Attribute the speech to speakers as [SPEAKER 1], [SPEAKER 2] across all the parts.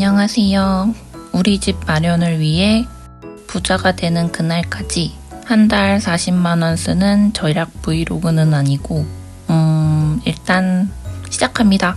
[SPEAKER 1] 안녕하세요. 우리 집 마련을 위해 부자가 되는 그날까지 한 달 40만원 쓰는 절약 브이로그는 아니고, 음, 일단 시작합니다.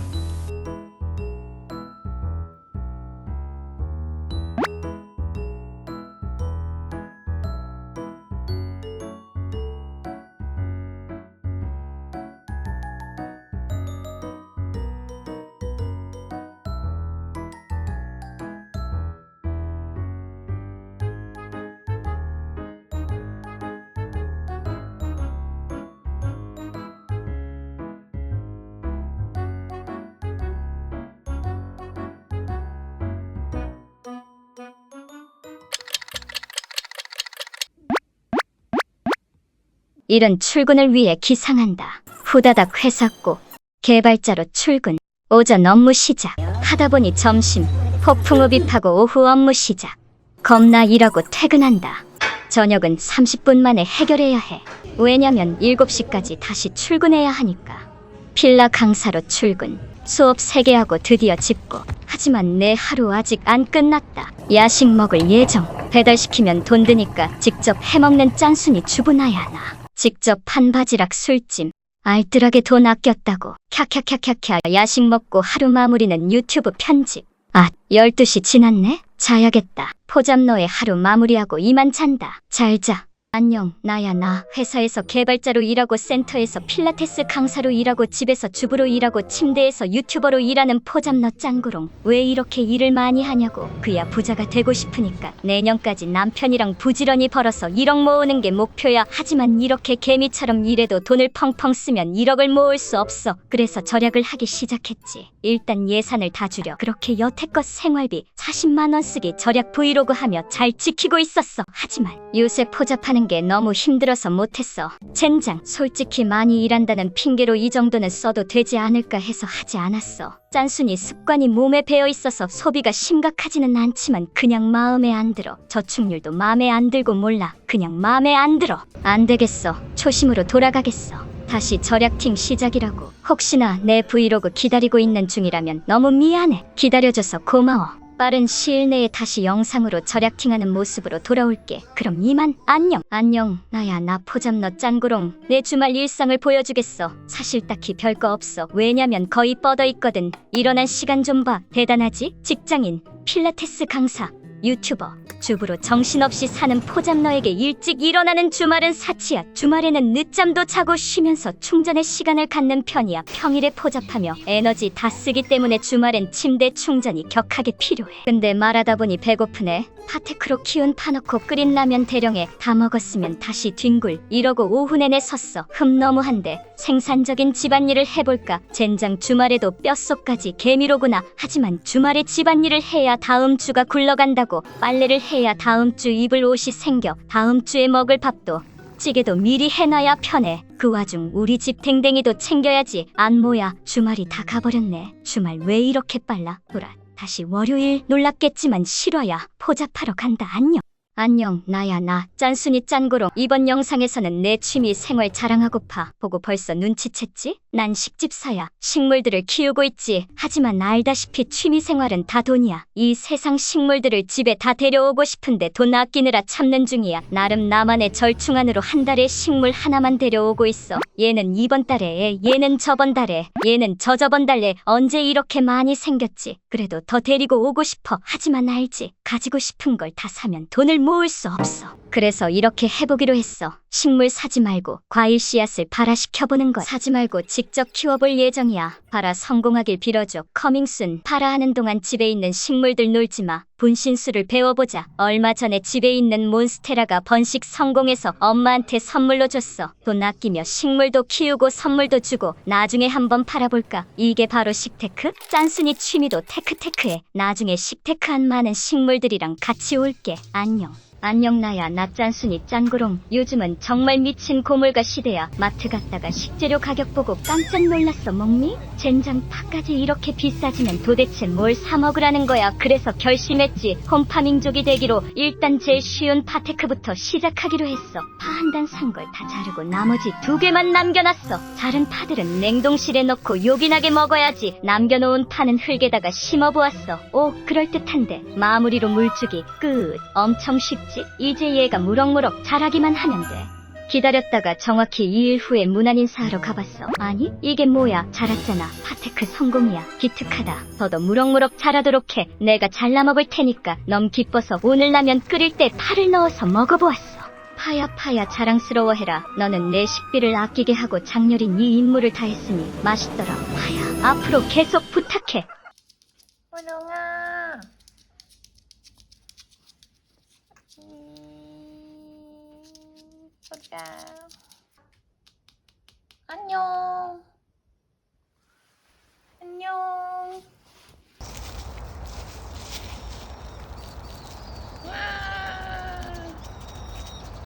[SPEAKER 2] 일은 출근을 위해 기상한다. 후다닥 회사고 개발자로 출근. 오전 업무 시작. 하다 보니 점심. 폭풍 흡입하고 오후 업무 시작. 겁나 일하고 퇴근한다. 저녁은 30분 만에 해결해야 해. 왜냐면 7시까지 다시 출근해야 하니까. 필라 강사로 출근. 수업 3개 하고 드디어 집고. 하지만 내 하루 아직 안 끝났다. 야식 먹을 예정. 배달시키면 돈 드니까 직접 해먹는 짠순이 주부나야 하나. 직접 한 바지락 술찜. 알뜰하게 돈 아꼈다고. 캬캬캬캬캬 야식 먹고 하루 마무리는 유튜브 편집. 아, 12시 지났네? 자야겠다. 포잡너의 하루 마무리하고 이만 잔다. 잘 자. 안녕, 나야 나. 회사에서 개발자로 일하고 센터에서 필라테스 강사로 일하고 집에서 주부로 일하고 침대에서 유튜버로 일하는 포잡너 짱구롱. 왜 이렇게 일을 많이 하냐고. 그야 부자가 되고 싶으니까 내년까지 남편이랑 부지런히 벌어서 1억 모으는 게 목표야. 하지만 이렇게 개미처럼 일해도 돈을 펑펑 쓰면 1억을 모을 수 없어. 그래서 절약을 하기 시작했지. 일단 예산을 다 줄여. 그렇게 여태껏 생활비 40만 원 쓰기 절약 브이로그 하며 잘 지키고 있었어. 하지만 요새 포잡하는 게 너무 힘들어서 못했어. 젠장, 솔직히 많이 일한다는 핑계로 이 정도는 써도 되지 않을까 해서 하지 않았어. 짠순이 습관이 몸에 배어 있어서 소비가 심각하지는 않지만 그냥 마음에 안 들어. 저축률도 마음에 안 들고 몰라. 그냥 마음에 안 들어. 안 되겠어. 초심으로 돌아가겠어. 다시 절약팀 시작이라고. 혹시나 내 브이로그 기다리고 있는 중이라면 너무 미안해. 기다려줘서 고마워. 빠른 시일 내에 다시 영상으로 절약팅하는 모습으로 돌아올게. 그럼 이만 안녕. 안녕. 나야 나 포잡너 짱구롱. 내 주말 일상을 보여주겠어. 사실 딱히 별거 없어. 왜냐면 거의 뻗어 있거든. 일어난 시간 좀 봐. 대단하지? 직장인, 필라테스 강사, 유튜버, 주부로 정신없이 사는 포잡너에게 일찍 일어나는 주말은 사치야. 주말에는 늦잠도 자고 쉬면서 충전의 시간을 갖는 편이야. 평일에 포잡하며 에너지 다 쓰기 때문에 주말엔 침대 충전이 격하게 필요해. 근데 말하다 보니 배고프네. 파테크로 키운 파놓고 끓인 라면 대령에 다 먹었으면 다시 뒹굴 이러고 오후 내내 섰어. 흠 너무한데 생산적인 집안일을 해볼까? 젠장 주말에도 뼛속까지 개미로구나. 하지만 주말에 집안일을 해야 다음 주가 굴러간다고. 빨래를 해야 다음 주 입을 옷이 생겨. 다음 주에 먹을 밥도 찌개도 미리 해놔야 편해. 그 와중 우리 집 댕댕이도 챙겨야지. 안모야 주말이 다 가버렸네. 주말 왜 이렇게 빨라? 보라. 다시 월요일 놀랍겠지만 실화야. 포잡하러 간다. 안녕. 안녕, 나야 나 짠순이 짠고롱. 이번 영상에서는 내 취미 생활 자랑하고파. 보고 벌써 눈치챘지? 난 식집사야. 식물들을 키우고 있지. 하지만 알다시피 취미 생활은 다 돈이야. 이 세상 식물들을 집에 다 데려오고 싶은데 돈 아끼느라 참는 중이야. 나름 나만의 절충안으로 한 달에 식물 하나만 데려오고 있어. 얘는 이번 달에, 얘는 저번 달에, 얘는 저저번 달에 언제 이렇게 많이 생겼지. 그래도 더 데리고 오고 싶어. 하지만 알지. 가지고 싶은 걸 다 사면 돈을 모을 수 없어. 그래서 이렇게 해보기로 했어. 식물 사지 말고 과일 씨앗을 발화시켜보는 거야. 사지 말고 직접 키워볼 예정이야. 발화 성공하길 빌어줘. 커밍순. 발화하는 동안 집에 있는 식물들 놀지 마. 분신술을 배워보자. 얼마 전에 집에 있는 몬스테라가 번식 성공해서 엄마한테 선물로 줬어. 돈 아끼며 식물도 키우고 선물도 주고 나중에 한번 팔아볼까? 이게 바로 식테크? 짠순이 취미도 테크테크해. 나중에 식테크한 많은 식물들이랑 같이 올게. 안녕. 안녕 나야. 나 짠순이 짠구롱. 요즘은 정말 미친 고물가 시대야. 마트 갔다가 식재료 가격 보고 깜짝 놀랐어 먹니? 젠장 파까지 이렇게 비싸지면 도대체 뭘 사 먹으라는 거야? 그래서 결심했지. 홈파밍족이 되기로 일단 제일 쉬운 파테크부터 시작하기로 했어. 파 한 단 산 걸 다 자르고 나머지 두 개만 남겨놨어. 자른 파들은 냉동실에 넣고 요긴하게 먹어야지. 남겨놓은 파는 흙에다가 심어보았어. 오 그럴듯한데. 마무리로 물주기. 끝. 엄청 쉽지 이제 얘가 무럭무럭 자라기만 하면 돼 기다렸다가 정확히 2일 후에 문안인 사하러 가봤어. 아니, 이게 뭐야? 자랐잖아. 파테크 성공이야. 기특하다. 더더 무럭무럭 자라도록 해. 내가 잘라 먹을 테니까. 너무 기뻐서 오늘 라면 끓일 때 파를 넣어서 먹어보았어. 파야 파야 자랑스러워해라. 너는 내 식비를 아끼게 하고 장렬히 네 임무를 다했으니 맛있더라. 파야, 앞으로 계속 부탁해.
[SPEAKER 1] 우롱아. 음, 보자. 안녕. 안녕.